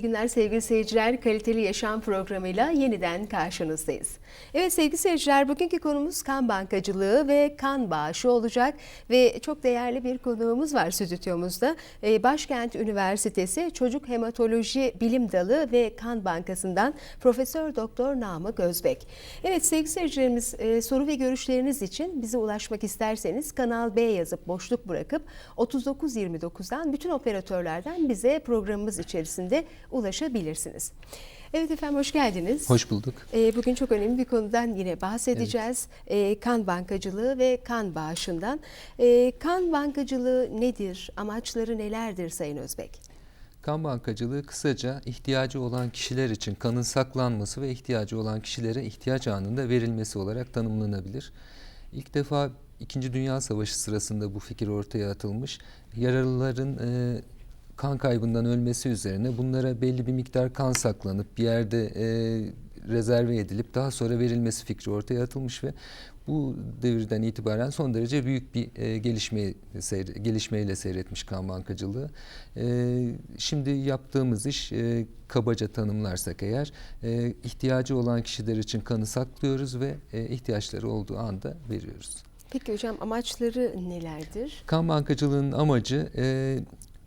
İyi günler sevgili seyirciler. Kaliteli Yaşam programıyla yeniden karşınızdayız. Evet sevgili seyirciler bugünkü konumuz kan bankacılığı ve kan bağışı olacak. Ve çok değerli bir konuğumuz var stüdyomuzda. Ee, Başkent Üniversitesi Çocuk Hematoloji Bilim Dalı ve Kan Bankası'ndan Profesör Doktor Namık Özbek. Evet sevgili seyircilerimiz e, soru ve görüşleriniz için bize ulaşmak isterseniz Kanal B yazıp boşluk bırakıp 3929'dan bütün operatörlerden bize programımız içerisinde ulaşabilirsiniz. Evet efendim hoş geldiniz. Hoş bulduk. Ee, Bugün çok önemli bir konudan yine bahsedeceğiz. Ee, Kan bankacılığı ve kan bağışından. Ee, Kan bankacılığı nedir? Amaçları nelerdir Sayın Özbek? Kan bankacılığı kısaca ihtiyacı olan kişiler için kanın saklanması ve ihtiyacı olan kişilere ihtiyaç anında verilmesi olarak tanımlanabilir. İlk defa İkinci Dünya Savaşı sırasında bu fikir ortaya atılmış. Yaralıların e, kan kaybından ölmesi üzerine bunlara belli bir miktar kan saklanıp bir yerde e, rezerve edilip daha sonra verilmesi fikri ortaya atılmış ve bu devirden itibaren son derece büyük bir e, gelişme seyre, gelişmeyle seyretmiş kan bankacılığı. E, şimdi yaptığımız iş e, kabaca tanımlarsak eğer e, ihtiyacı olan kişiler için kanı saklıyoruz ve e, ihtiyaçları olduğu anda veriyoruz. Peki hocam amaçları nelerdir? Kan bankacılığının amacı e,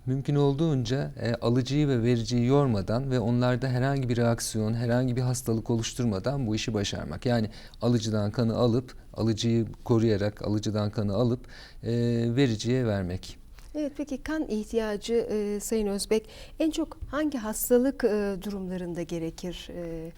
mümkün olduğunca e, alıcıyı ve vericiyi yormadan ve onlarda herhangi bir reaksiyon, herhangi bir hastalık oluşturmadan bu işi başarmak. Yani alıcıdan kanı alıp, alıcıyı koruyarak alıcıdan kanı alıp e, vericiye vermek. Evet peki kan ihtiyacı e, Sayın Özbek en çok hangi hastalık e, durumlarında gerekir? E,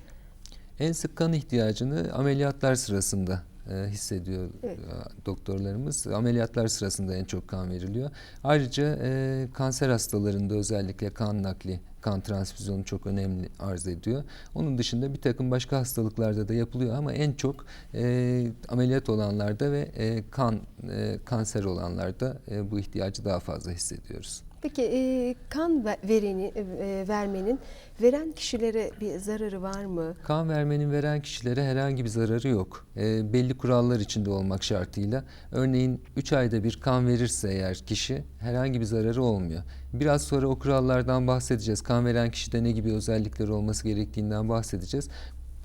En sık kan ihtiyacını ameliyatlar sırasında hissediyor Evet. e, doktorlarımız. Ameliyatlar sırasında en çok kan veriliyor. Ayrıca e, kanser hastalarında özellikle kan nakli, kan transfüzyonu çok önemli arz ediyor. Onun dışında bir takım başka hastalıklarda da yapılıyor ama en çok e, ameliyat olanlarda ve e, kan e, kanser olanlarda e, bu ihtiyacı daha fazla hissediyoruz. Peki e, kan ve- vereni, e, vermenin veren kişilere bir zararı var mı? Kan vermenin veren kişilere herhangi bir zararı yok. E, belli kurallar içinde olmak şartıyla. Örneğin 3 ayda bir kan verirse eğer kişi herhangi bir zararı olmuyor. Biraz sonra o kurallardan bahsedeceğiz. Kan veren kişide ne gibi özellikleri olması gerektiğinden bahsedeceğiz.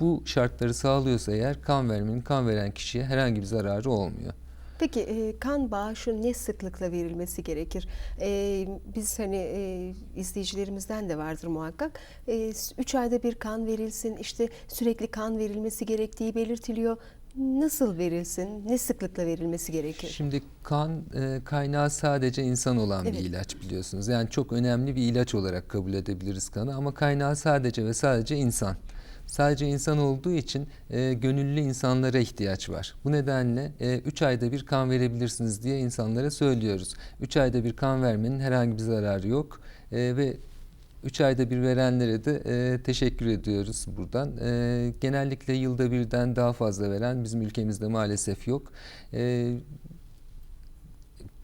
Bu şartları sağlıyorsa eğer kan vermenin kan veren kişiye herhangi bir zararı olmuyor. Peki e, kan bağışı ne sıklıkla verilmesi gerekir? E, biz hani e, izleyicilerimizden de vardır muhakkak. 3 ayda bir kan verilsin, işte sürekli kan verilmesi gerektiği belirtiliyor. Nasıl verilsin? Ne sıklıkla verilmesi gerekir? Şimdi kan e, kaynağı sadece insan olan Evet. bir ilaç biliyorsunuz. Yani çok önemli bir ilaç olarak kabul edebiliriz kanı ama kaynağı sadece ve sadece insan. Sadece insan olduğu için e, gönüllü insanlara ihtiyaç var. Bu nedenle 3 ayda bir kan verebilirsiniz diye insanlara söylüyoruz. 3 ayda bir kan vermenin herhangi bir zararı yok E, ve 3 ayda bir verenlere de e, teşekkür ediyoruz buradan. E, genellikle yılda birden daha fazla veren bizim ülkemizde maalesef yok. E,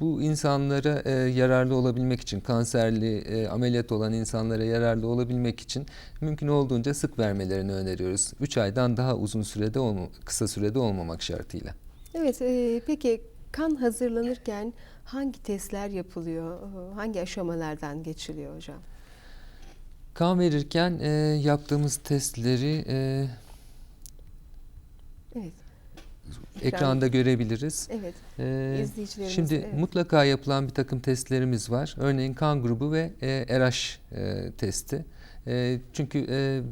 bu insanlara e, yararlı olabilmek için, kanserli, e, ameliyat olan insanlara yararlı olabilmek için mümkün olduğunca sık vermelerini öneriyoruz. 3 aydan daha uzun sürede olma, kısa sürede olmamak şartıyla. Evet, e, peki kan hazırlanırken hangi testler yapılıyor? Hangi aşamalardan geçiliyor hocam? Kan verirken e, yaptığımız testleri e, Evet, ekranda görebiliriz. evet. Ee, İzleyicilerimiz, Şimdi evet. mutlaka yapılan bir takım testlerimiz var. Örneğin kan grubu ve e, RH e, testi. E, çünkü e,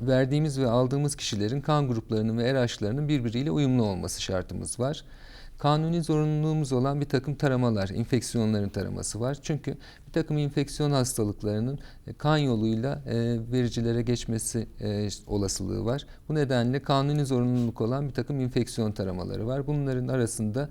verdiğimiz ve aldığımız kişilerin kan gruplarının ve RH'larının birbiriyle uyumlu olması şartımız var. kanuni zorunluluğumuz olan bir takım taramalar, infeksiyonların taraması var. Çünkü takım infeksiyon hastalıklarının e, kan yoluyla e, vericilere geçmesi e, olasılığı var. Bu nedenle kanuni zorunluluk olan bir takım infeksiyon taramaları var. Bunların arasında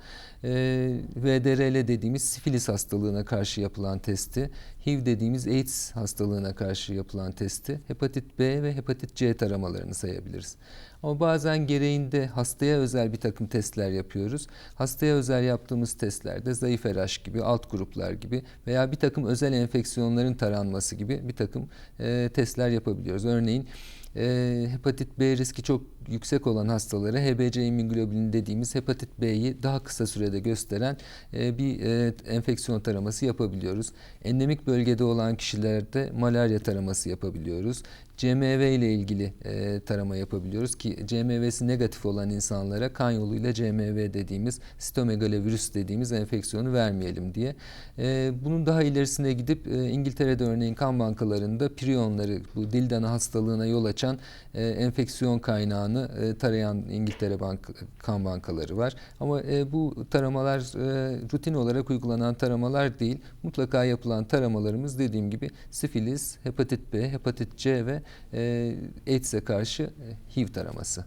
VDRL dediğimiz sifilis hastalığına karşı yapılan testi, HIV dediğimiz AIDS hastalığına karşı yapılan testi, hepatit B ve hepatit C taramalarını sayabiliriz. Ama bazen gereğinde hastaya özel bir takım testler yapıyoruz. Hastaya özel yaptığımız testlerde zayıf RH gibi, alt gruplar gibi veya bir takım özel enfeksiyonların taranması gibi bir takım e, testler yapabiliyoruz. Örneğin e, hepatit B riski çok yüksek olan hastalara HBC immünoglobulin dediğimiz hepatit B'yi daha kısa sürede gösteren e, bir e, enfeksiyon taraması yapabiliyoruz. Endemik bölgede olan kişilerde malaria taraması yapabiliyoruz. CMV ile ilgili e, tarama yapabiliyoruz ki CMV'si negatif olan insanlara kan yoluyla CMV dediğimiz sitomegalovirüs dediğimiz enfeksiyonu vermeyelim diye. E, bunun daha ilerisine gidip e, İngiltere'de örneğin kan bankalarında priyonları bu dildana hastalığına yol açan e, enfeksiyon kaynağını e, tarayan İngiltere bank, kan bankaları var. Ama e, bu taramalar e, rutin olarak uygulanan taramalar değil. Mutlaka yapılan taramalarımız dediğim gibi sifilis, hepatit B, hepatit C ve e, AIDS'e karşı e, HIV taraması.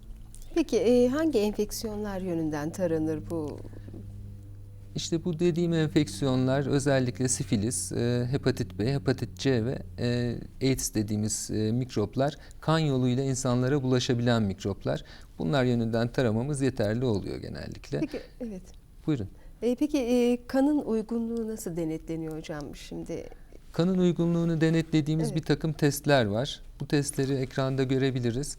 Peki e, hangi enfeksiyonlar yönünden taranır bu? İşte bu dediğim enfeksiyonlar özellikle sifilis, e, hepatit B, hepatit C ve e, AIDS dediğimiz e, mikroplar kan yoluyla insanlara bulaşabilen mikroplar. Bunlar yönünden taramamız yeterli oluyor genellikle. Peki evet. Buyurun. E, peki e, kanın uygunluğu nasıl denetleniyor hocam şimdi? Kanın uygunluğunu denetlediğimiz Evet. bir takım testler var. Bu testleri ekranda görebiliriz.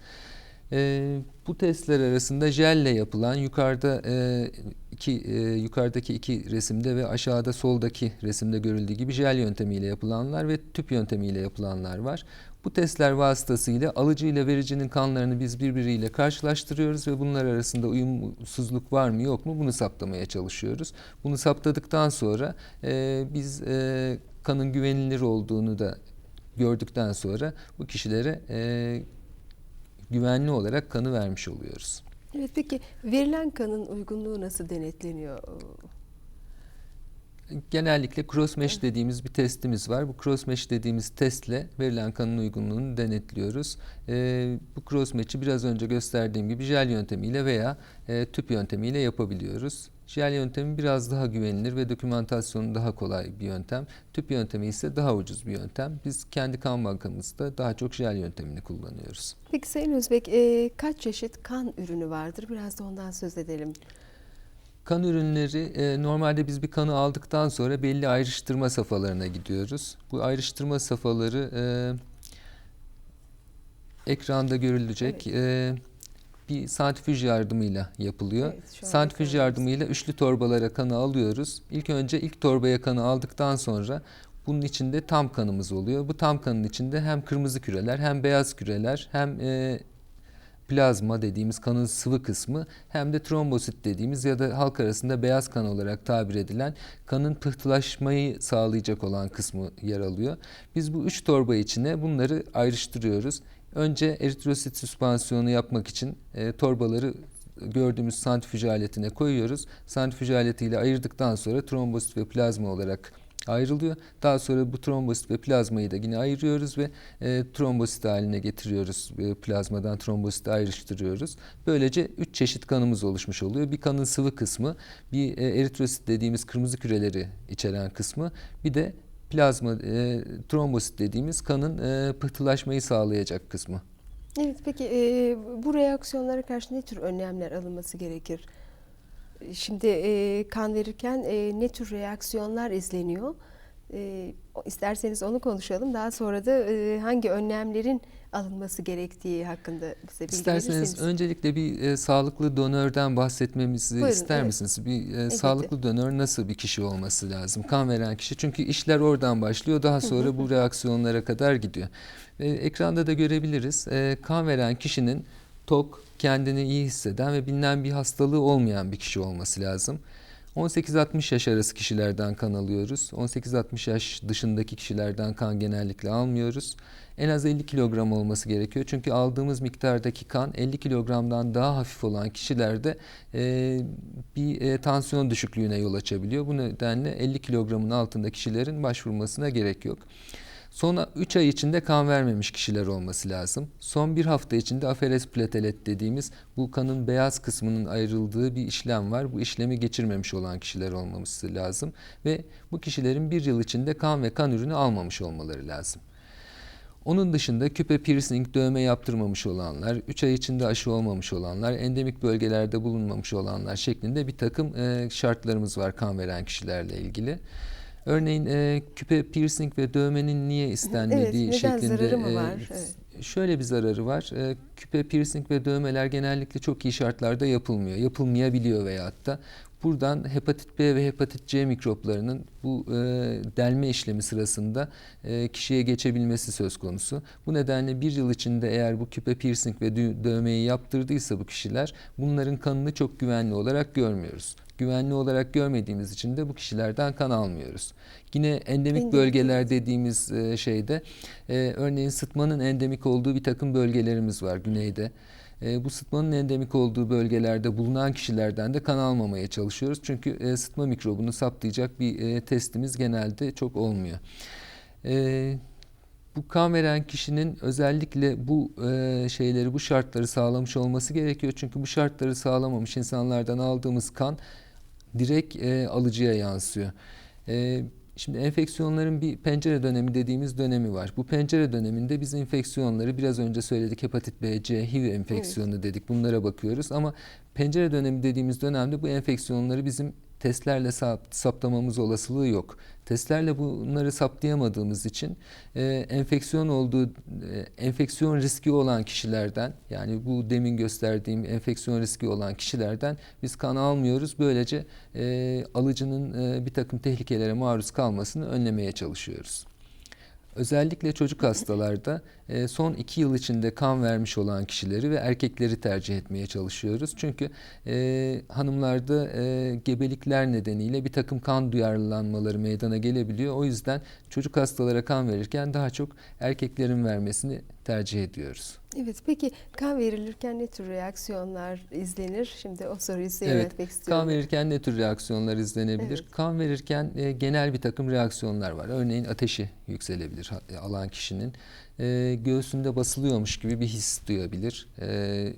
Ee, bu testler arasında jelle yapılan yukarıda e, iki e, yukarıdaki iki resimde ve aşağıda soldaki resimde görüldüğü gibi jel yöntemiyle yapılanlar ve tüp yöntemiyle yapılanlar var. Bu testler vasıtasıyla alıcı ile vericinin kanlarını biz birbiriyle karşılaştırıyoruz ve bunlar arasında uyumsuzluk var mı yok mu bunu saptamaya çalışıyoruz. Bunu saptadıktan sonra e, biz e, kanın güvenilir olduğunu da gördükten sonra bu kişilere e, güvenli olarak kanı vermiş oluyoruz. Evet peki verilen kanın uygunluğu nasıl denetleniyor? Genellikle crossmatch dediğimiz bir testimiz var. Bu crossmatch dediğimiz testle verilen kanın uygunluğunu denetliyoruz. Ee, bu crossmatch'i biraz önce gösterdiğim gibi jel yöntemiyle veya e, tüp yöntemiyle yapabiliyoruz. Jel yöntemi biraz daha güvenilir ve dokümantasyonu daha kolay bir yöntem. Tüp yöntemi ise daha ucuz bir yöntem. Biz kendi kan bankamızda daha çok jel yöntemini kullanıyoruz. Peki Sayın Özbek e, kaç çeşit kan ürünü vardır? Biraz da ondan söz edelim. Kan ürünleri e, normalde biz bir kanı aldıktan sonra belli ayrıştırma safhalarına gidiyoruz. Bu ayrıştırma safhaları e, ekranda görülecek. E, bir santrifüj yardımıyla yapılıyor. Evet, santrifüj yardımıyla üçlü torbalara kanı alıyoruz. İlk önce ilk torbaya kanı aldıktan sonra bunun içinde tam kanımız oluyor. Bu tam kanın içinde hem kırmızı küreler hem beyaz küreler hem e, plazma dediğimiz kanın sıvı kısmı hem de trombosit dediğimiz ya da halk arasında beyaz kan olarak tabir edilen kanın pıhtılaşmayı sağlayacak olan kısmı yer alıyor. Biz bu üç torba içine bunları ayrıştırıyoruz. Önce eritrosit süspansiyonu yapmak için e, torbaları gördüğümüz santrifüj aletine koyuyoruz. Santrifüj aletiyle ayırdıktan sonra trombosit ve plazma olarak ayrılıyor. Daha sonra bu trombosit ve plazmayı da yine ayırıyoruz ve e, trombosit haline getiriyoruz. E, plazmadan trombositi ayrıştırıyoruz. Böylece üç çeşit kanımız oluşmuş oluyor. Bir kanın sıvı kısmı, bir e, eritrosit dediğimiz kırmızı küreleri içeren kısmı, bir de plazma, e, trombosit dediğimiz kanın e, pıhtılaşmayı sağlayacak kısmı. Evet peki e, bu reaksiyonlara karşı ne tür önlemler alınması gerekir? Şimdi e, kan verirken e, ne tür reaksiyonlar izleniyor? E, isterseniz onu konuşalım. Daha sonra da e, hangi önlemlerin alınması gerektiği hakkında bize bilgi İsterseniz verirseniz. öncelikle bir e, sağlıklı donörden bahsetmemizi Buyurun, ister evet. misiniz? Bir e, sağlıklı donör nasıl bir kişi olması lazım? Kan veren kişi. Çünkü işler oradan başlıyor. Daha sonra bu reaksiyonlara kadar gidiyor. E, ekranda da görebiliriz. E, kan veren kişinin tok, kendini iyi hisseden ve bilinen bir hastalığı olmayan bir kişi olması lazım. 18-60 yaş arası kişilerden kan alıyoruz. 18-60 yaş dışındaki kişilerden kan genellikle almıyoruz. En az 50 kilogram olması gerekiyor. Çünkü aldığımız miktardaki kan 50 kilogramdan daha hafif olan kişilerde e, bir e, tansiyon düşüklüğüne yol açabiliyor. Bu nedenle 50 kilogramın altında kişilerin başvurmasına gerek yok. Son 3 ay içinde kan vermemiş kişiler olması lazım. Son bir hafta içinde aferes platelet dediğimiz bu kanın beyaz kısmının ayrıldığı bir işlem var. Bu işlemi geçirmemiş olan kişiler olmaması lazım. Ve bu kişilerin bir yıl içinde kan ve kan ürünü almamış olmaları lazım. Onun dışında küpe piercing dövme yaptırmamış olanlar, 3 ay içinde aşı olmamış olanlar, endemik bölgelerde bulunmamış olanlar şeklinde bir takım şartlarımız var kan veren kişilerle ilgili. Örneğin e, küpe piercing ve dövmenin niye istenmediği Evet, şeklinde zararı mı e, var? Evet. şöyle bir zararı var. E, küpe piercing ve dövmeler genellikle çok iyi şartlarda yapılmıyor. Yapılmayabiliyor veyahut da buradan hepatit B ve hepatit C mikroplarının bu e, delme işlemi sırasında e, kişiye geçebilmesi söz konusu. Bu nedenle bir yıl içinde eğer bu küpe piercing ve dö- dövmeyi yaptırdıysa bu kişiler bunların kanını çok güvenli olarak görmüyoruz. Güvenli olarak görmediğimiz için de bu kişilerden kan almıyoruz. Yine endemik bölgeler dediğimiz e, şeyde e, örneğin sıtmanın endemik olduğu bir takım bölgelerimiz var güneyde. E, bu sıtmanın endemik olduğu bölgelerde bulunan kişilerden de kan almamaya çalışıyoruz. Çünkü e, sıtma mikrobunu saptayacak bir e, testimiz genelde çok olmuyor. E, bu kan veren kişinin özellikle bu e, şeyleri, bu şartları sağlamış olması gerekiyor. Çünkü bu şartları sağlamamış insanlardan aldığımız kan direkt e, alıcıya yansıyor. E, şimdi enfeksiyonların bir pencere dönemi dediğimiz dönemi var. Bu pencere döneminde biz enfeksiyonları biraz önce söyledik hepatit B, C, HIV enfeksiyonu dedik. Bunlara bakıyoruz ama pencere dönemi dediğimiz dönemde bu enfeksiyonları bizim testlerle sap- saptamamız olasılığı yok. Testlerle bunları saptayamadığımız için e, enfeksiyon olduğu e, enfeksiyon riski olan kişilerden yani bu demin gösterdiğim enfeksiyon riski olan kişilerden biz kan almıyoruz. Böylece e, alıcının e, bir takım tehlikelere maruz kalmasını önlemeye çalışıyoruz. Özellikle çocuk hastalarda e, son iki yıl içinde kan vermiş olan kişileri ve erkekleri tercih etmeye çalışıyoruz. Çünkü e, hanımlarda e, gebelikler nedeniyle bir takım kan duyarlanmaları meydana gelebiliyor. O yüzden çocuk hastalara kan verirken daha çok erkeklerin vermesini tercih ediyoruz. Evet, peki kan verilirken ne tür reaksiyonlar izlenir? Şimdi o soruyu size Evet, yöneltmek istiyorum. Kan verirken ne tür reaksiyonlar izlenebilir? Evet. Kan verirken e, genel bir takım reaksiyonlar var. Örneğin ateşi yükselebilir e, alan kişinin. E, göğsünde basılıyormuş gibi bir his duyabilir. E,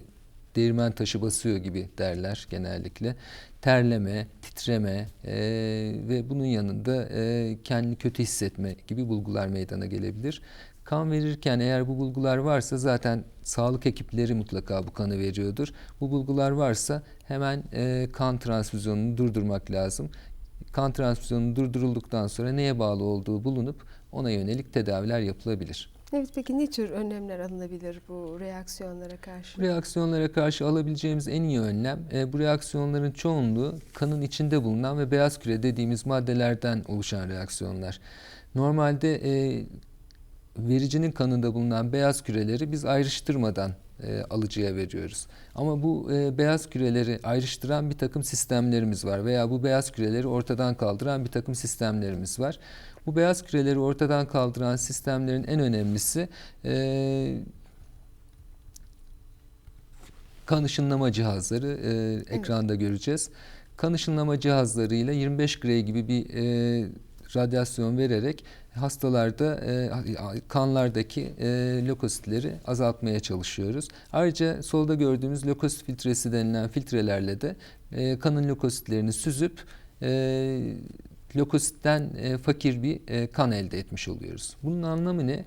değirmen taşı basıyor gibi derler genellikle. Terleme, titreme e, ve bunun yanında e, kendini kötü hissetme gibi bulgular meydana gelebilir. Kan verirken eğer bu bulgular varsa zaten sağlık ekipleri mutlaka bu kanı veriyordur. Bu bulgular varsa hemen e, kan transfüzyonunu durdurmak lazım. Kan transfüzyonu durdurulduktan sonra neye bağlı olduğu bulunup ona yönelik tedaviler yapılabilir. Evet, peki ne tür önlemler alınabilir bu reaksiyonlara karşı? Bu reaksiyonlara karşı alabileceğimiz en iyi önlem e, bu reaksiyonların çoğunluğu kanın içinde bulunan ve beyaz küre dediğimiz maddelerden oluşan reaksiyonlar. Normalde e, vericinin kanında bulunan beyaz küreleri biz ayrıştırmadan e, alıcıya veriyoruz. Ama bu e, beyaz küreleri ayrıştıran bir takım sistemlerimiz var veya bu beyaz küreleri ortadan kaldıran bir takım sistemlerimiz var. Bu beyaz küreleri ortadan kaldıran sistemlerin en önemlisi e, kan ışınlama cihazları e, ekranda göreceğiz. Kan ışınlama cihazlarıyla 25 gray gibi bir e, radyasyon vererek hastalarda e, kanlardaki e, lökositleri azaltmaya çalışıyoruz. Ayrıca solda gördüğümüz lökosit filtresi denilen filtrelerle de e, kanın lökositlerini süzüp e, lökositten e, fakir bir e, kan elde etmiş oluyoruz. Bunun anlamı ne?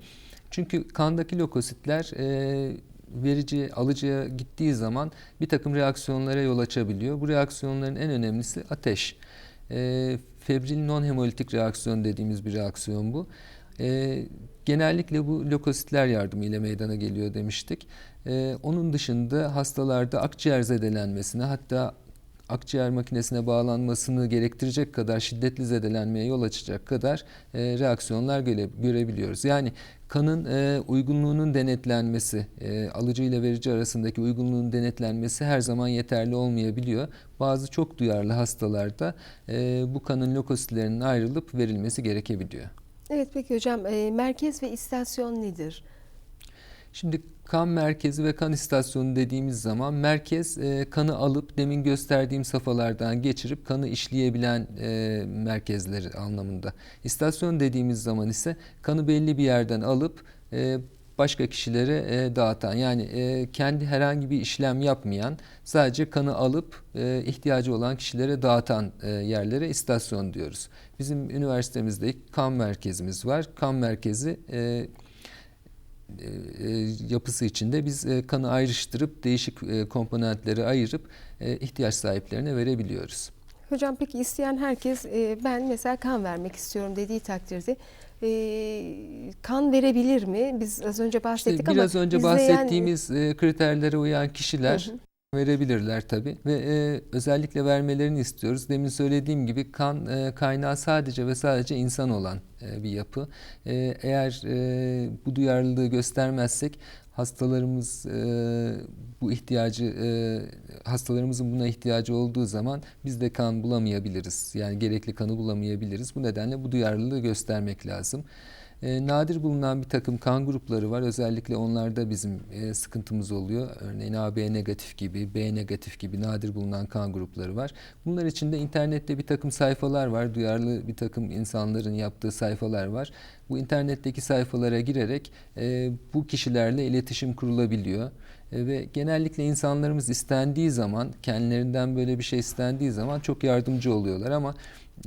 Çünkü kandaki lökositler e, verici alıcıya gittiği zaman bir takım reaksiyonlara yol açabiliyor. Bu reaksiyonların en önemlisi ateş. E, febril non hemolitik reaksiyon dediğimiz bir reaksiyon bu. E, genellikle bu lökositler yardımıyla meydana geliyor demiştik. E, onun dışında hastalarda akciğer zedelenmesine hatta akciğer makinesine bağlanmasını gerektirecek kadar şiddetli zedelenmeye yol açacak kadar e, reaksiyonlar göre, görebiliyoruz. Yani kanın e, uygunluğunun denetlenmesi, e, alıcı ile verici arasındaki uygunluğun denetlenmesi her zaman yeterli olmayabiliyor. Bazı çok duyarlı hastalarda e, bu kanın lokositlerinin ayrılıp verilmesi gerekebiliyor. Evet peki hocam e, merkez ve istasyon nedir? Şimdi kan merkezi ve kan istasyonu dediğimiz zaman merkez e, kanı alıp demin gösterdiğim safhalardan geçirip kanı işleyebilen e, merkezleri anlamında. İstasyon dediğimiz zaman ise kanı belli bir yerden alıp e, başka kişilere e, dağıtan yani e, kendi herhangi bir işlem yapmayan sadece kanı alıp e, ihtiyacı olan kişilere dağıtan e, yerlere istasyon diyoruz. Bizim üniversitemizde kan merkezimiz var. Kan merkezi e, yapısı içinde biz e, kanı ayrıştırıp değişik e, komponentleri ayırıp e, ihtiyaç sahiplerine verebiliyoruz. Hocam peki isteyen herkes e, ben mesela kan vermek istiyorum dediği takdirde e, kan verebilir mi? Biz az önce bahsettik İşte ama biraz önce izleyen- bahsettiğimiz e, kriterlere uyan kişiler Hı hı. Verebilirler tabii ve e, özellikle vermelerini istiyoruz. Demin söylediğim gibi kan e, kaynağı sadece ve sadece insan olan e, bir yapı. E, eğer e, bu duyarlılığı göstermezsek hastalarımız e, bu ihtiyacı e, hastalarımızın buna ihtiyacı olduğu zaman biz de kan bulamayabiliriz. Yani gerekli kanı bulamayabiliriz. Bu nedenle bu duyarlılığı göstermek lazım. E, nadir bulunan bir takım kan grupları var. Özellikle onlarda bizim e, sıkıntımız oluyor. Örneğin AB negatif gibi, B negatif gibi nadir bulunan kan grupları var. Bunlar için de internette bir takım sayfalar var. Duyarlı bir takım insanların yaptığı sayfalar var. Bu internetteki sayfalara girerek e, bu kişilerle iletişim kurulabiliyor. Ve genellikle insanlarımız istendiği zaman, kendilerinden böyle bir şey istendiği zaman çok yardımcı oluyorlar ama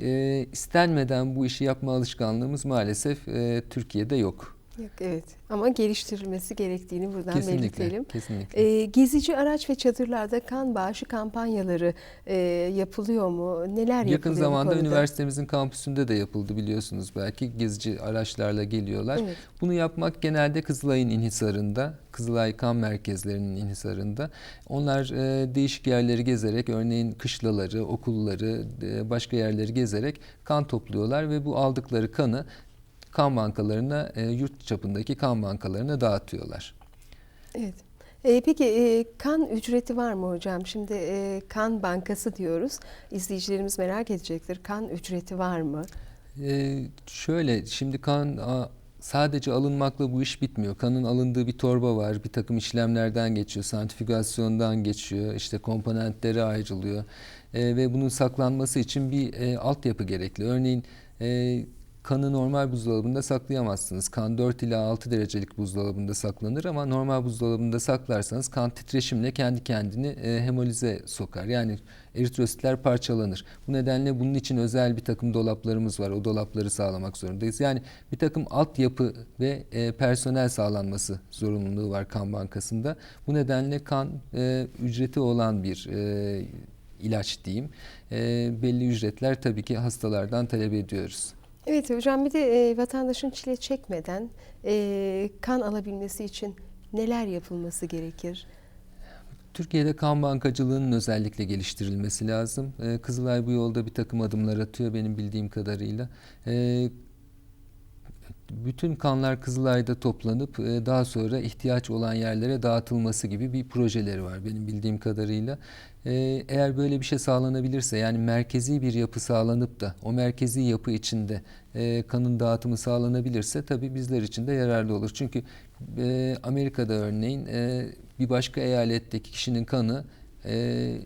e, istenmeden bu işi yapma alışkanlığımız maalesef e, Türkiye'de yok. Yok, evet ama geliştirilmesi gerektiğini buradan Kesinlikle, belirtelim. kesinlikle. E, gezici araç ve çadırlarda kan bağışı kampanyaları e, yapılıyor mu? Neler Yakın yapılıyor bu zamanda üniversitemizin kampüsünde de yapıldı biliyorsunuz belki gezici araçlarla geliyorlar. Evet. Bunu yapmak genelde Kızılay'ın inhisarında, Kızılay kan merkezlerinin inhisarında. Onlar e, değişik yerleri gezerek, örneğin kışlaları, okulları, e, başka yerleri gezerek kan topluyorlar ve bu aldıkları kanı kan bankalarına, e, yurt çapındaki kan bankalarına dağıtıyorlar. Evet. E, peki e, kan ücreti var mı hocam? Şimdi e, kan bankası diyoruz. İzleyicilerimiz merak edecektir. Kan ücreti var mı? Ee, şöyle şimdi kan a, sadece alınmakla bu iş bitmiyor. Kanın alındığı bir torba var. Bir takım işlemlerden geçiyor. Santrifügasyondan geçiyor. işte komponentleri ayrılıyor. Ee, ve bunun saklanması için bir e, altyapı gerekli. Örneğin e, kanı normal buzdolabında saklayamazsınız. Kan 4 ila 6 derecelik buzdolabında saklanır ama normal buzdolabında saklarsanız kan titreşimle kendi kendini e, hemolize sokar. Yani eritrositler parçalanır. Bu nedenle bunun için özel bir takım dolaplarımız var. O dolapları sağlamak zorundayız. Yani bir takım altyapı ve e, personel sağlanması zorunluluğu var kan bankasında. Bu nedenle kan e, ücreti olan bir e, ilaç diyeyim. E, belli ücretler tabii ki hastalardan talep ediyoruz. Evet hocam bir de e, vatandaşın çile çekmeden e, kan alabilmesi için neler yapılması gerekir? Türkiye'de kan bankacılığının özellikle geliştirilmesi lazım. Ee, Kızılay bu yolda bir takım adımlar atıyor benim bildiğim kadarıyla. Ee, bütün kanlar Kızılay'da toplanıp e, daha sonra ihtiyaç olan yerlere dağıtılması gibi bir projeleri var benim bildiğim kadarıyla. Ee, eğer böyle bir şey sağlanabilirse yani merkezi bir yapı sağlanıp da o merkezi yapı içinde e, kanın dağıtımı sağlanabilirse tabii bizler için de yararlı olur. Çünkü e, Amerika'da örneğin e, bir başka eyaletteki kişinin kanı e,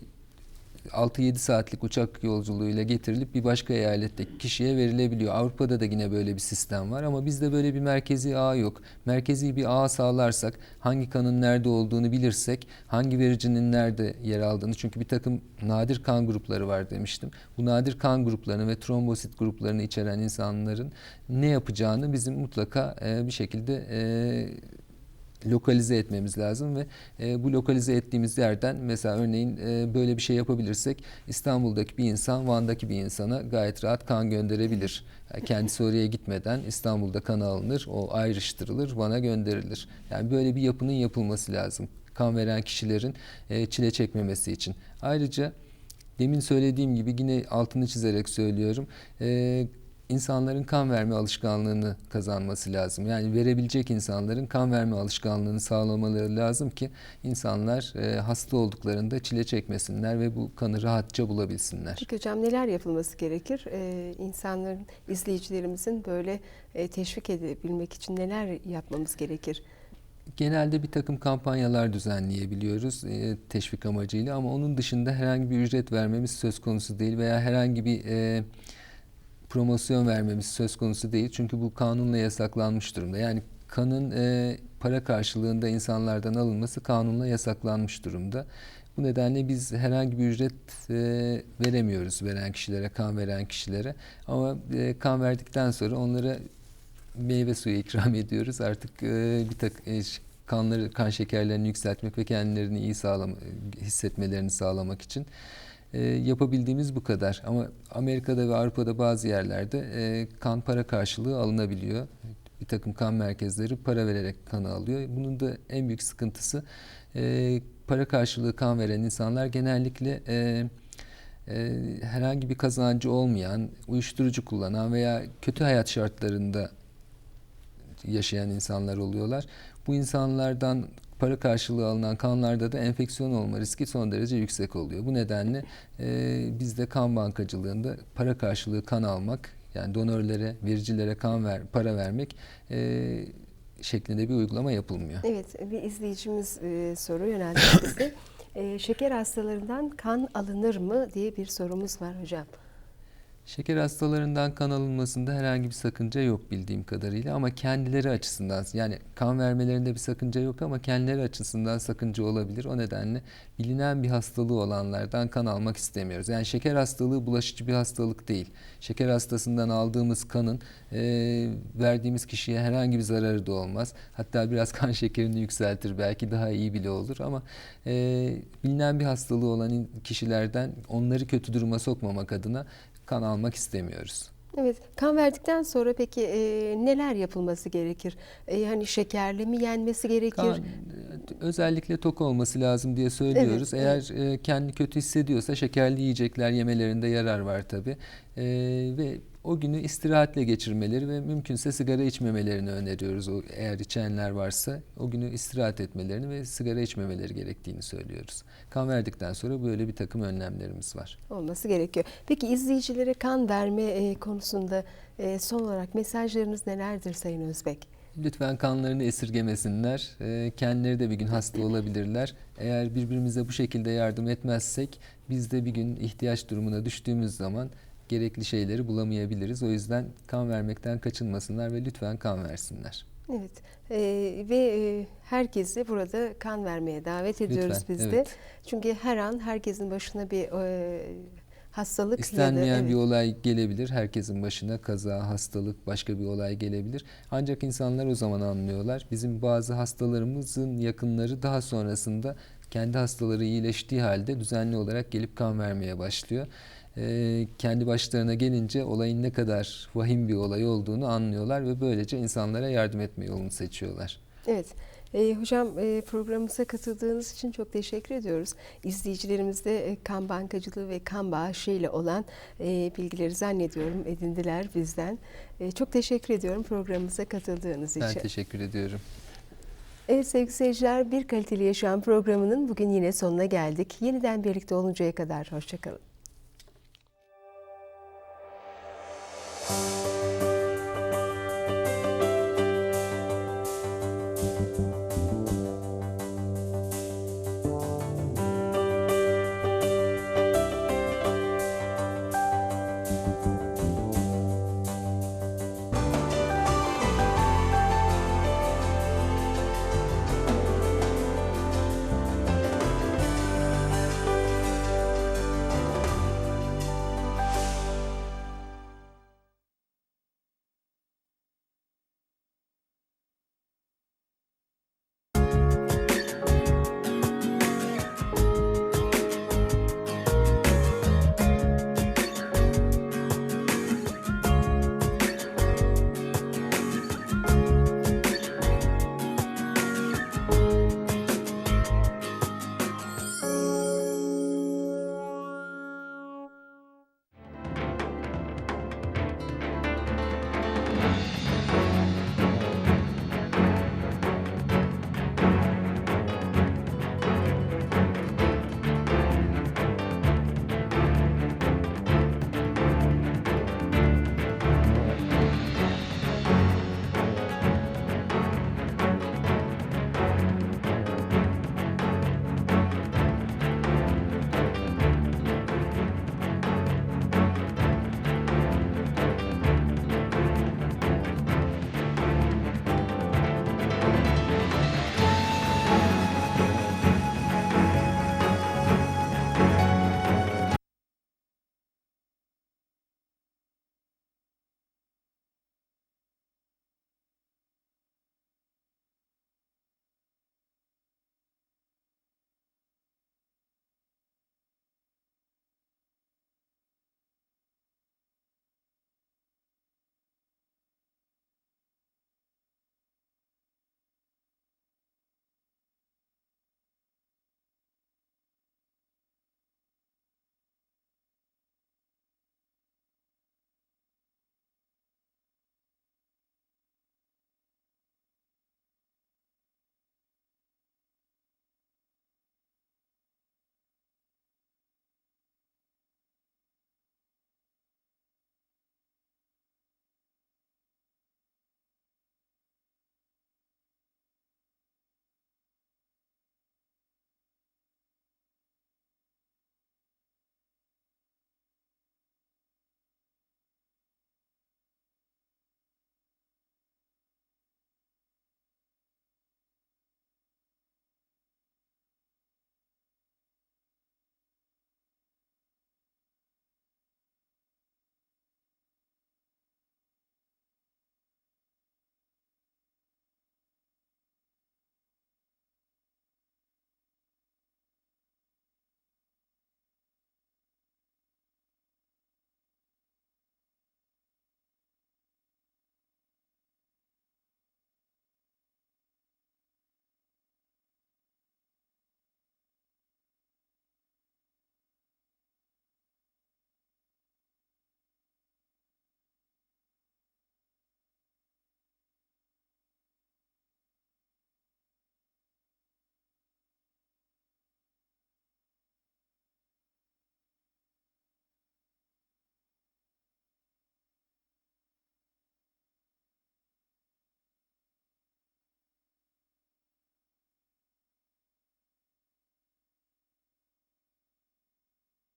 6-7 saatlik uçak yolculuğuyla getirilip bir başka eyaletteki kişiye verilebiliyor. Avrupa'da da yine böyle bir sistem var ama bizde böyle bir merkezi ağ yok. Merkezi bir ağ sağlarsak, hangi kanın nerede olduğunu bilirsek, hangi vericinin nerede yer aldığını çünkü bir takım nadir kan grupları var demiştim. Bu nadir kan gruplarını ve trombosit gruplarını içeren insanların ne yapacağını bizim mutlaka e, bir şekilde e, lokalize etmemiz lazım ve e, bu lokalize ettiğimiz yerden mesela örneğin e, böyle bir şey yapabilirsek İstanbul'daki bir insan Van'daki bir insana gayet rahat kan gönderebilir. Yani kendisi oraya gitmeden İstanbul'da kan alınır, o ayrıştırılır, Van'a gönderilir. Yani böyle bir yapının yapılması lazım. Kan veren kişilerin e, çile çekmemesi için. Ayrıca demin söylediğim gibi yine altını çizerek söylüyorum. Ee, insanların kan verme alışkanlığını kazanması lazım. Yani verebilecek insanların kan verme alışkanlığını sağlamaları lazım ki insanlar e, hasta olduklarında çile çekmesinler ve bu kanı rahatça bulabilsinler. Peki hocam neler yapılması gerekir? Ee, insanların, izleyicilerimizin böyle e, teşvik edebilmek için neler yapmamız gerekir? Genelde bir takım kampanyalar düzenleyebiliyoruz e, teşvik amacıyla ama onun dışında herhangi bir ücret vermemiz söz konusu değil veya herhangi bir e, promosyon vermemiz söz konusu değil. Çünkü bu kanunla yasaklanmış durumda. Yani kanın e, para karşılığında insanlardan alınması kanunla yasaklanmış durumda. Bu nedenle biz herhangi bir ücret e, veremiyoruz veren kişilere, kan veren kişilere. Ama e, kan verdikten sonra onlara meyve suyu ikram ediyoruz. Artık e, bir tak e, kanları kan şekerlerini yükseltmek ve kendilerini iyi sağlama, hissetmelerini sağlamak için e, yapabildiğimiz bu kadar. Ama Amerika'da ve Avrupa'da bazı yerlerde e, kan para karşılığı alınabiliyor. Bir takım kan merkezleri para vererek kanı alıyor. Bunun da en büyük sıkıntısı e, para karşılığı kan veren insanlar genellikle e, e, herhangi bir kazancı olmayan, uyuşturucu kullanan veya kötü hayat şartlarında yaşayan insanlar oluyorlar. Bu insanlardan para karşılığı alınan kanlarda da enfeksiyon olma riski son derece yüksek oluyor. Bu nedenle e, bizde kan bankacılığında para karşılığı kan almak, yani donörlere, vericilere kan ver, para vermek e, şeklinde bir uygulama yapılmıyor. Evet, bir izleyicimiz e, soru yöneltti bize. E, şeker hastalarından kan alınır mı diye bir sorumuz var hocam. Şeker hastalarından kan alınmasında herhangi bir sakınca yok bildiğim kadarıyla ama kendileri açısından yani kan vermelerinde bir sakınca yok ama kendileri açısından sakınca olabilir. O nedenle bilinen bir hastalığı olanlardan kan almak istemiyoruz. Yani şeker hastalığı bulaşıcı bir hastalık değil. Şeker hastasından aldığımız kanın e, verdiğimiz kişiye herhangi bir zararı da olmaz. Hatta biraz kan şekerini yükseltir belki daha iyi bile olur ama e, bilinen bir hastalığı olan kişilerden onları kötü duruma sokmamak adına kan almak istemiyoruz. Evet, kan verdikten sonra peki e, neler yapılması gerekir? E, hani şekerli mi yenmesi gerekir? Kan, e, özellikle tok olması lazım diye söylüyoruz. Evet, Eğer e, kendi kötü hissediyorsa şekerli yiyecekler yemelerinde yarar var tabi. ve o günü istirahatle geçirmeleri ve mümkünse sigara içmemelerini öneriyoruz. O, eğer içenler varsa o günü istirahat etmelerini ve sigara içmemeleri gerektiğini söylüyoruz. Kan verdikten sonra böyle bir takım önlemlerimiz var. olması gerekiyor. Peki izleyicilere kan verme e, konusunda e, son olarak mesajlarınız nelerdir Sayın Özbek? Lütfen kanlarını esirgemesinler. Ee, Kendileri de bir gün hasta olabilirler. Eğer birbirimize bu şekilde yardım etmezsek biz de bir gün ihtiyaç durumuna düştüğümüz zaman gerekli şeyleri bulamayabiliriz. O yüzden kan vermekten kaçınmasınlar ve lütfen kan versinler. Evet e, ve e, herkesi burada kan vermeye davet ediyoruz Lütfen, biz de. evet. Çünkü her an herkesin başına bir e, hastalık İstenmeyen ya da bir evet, olay gelebilir. Herkesin başına kaza, hastalık, başka bir olay gelebilir. Ancak insanlar o zaman anlıyorlar. Bizim bazı hastalarımızın yakınları daha sonrasında kendi hastaları iyileştiği halde düzenli olarak gelip kan vermeye başlıyor. Ee, kendi başlarına gelince olayın ne kadar vahim bir olay olduğunu anlıyorlar ve böylece insanlara yardım etme yolunu seçiyorlar. Evet. E, hocam e, programımıza katıldığınız için çok teşekkür ediyoruz. İzleyicilerimiz de e, kan bankacılığı ve kan bağışı ile olan e, bilgileri zannediyorum edindiler bizden. E, çok teşekkür ediyorum programımıza katıldığınız Ben için. teşekkür ediyorum. Evet sevgili seyirciler Bir Kaliteli Yaşam programının bugün yine sonuna geldik. Yeniden birlikte oluncaya kadar hoşçakalın.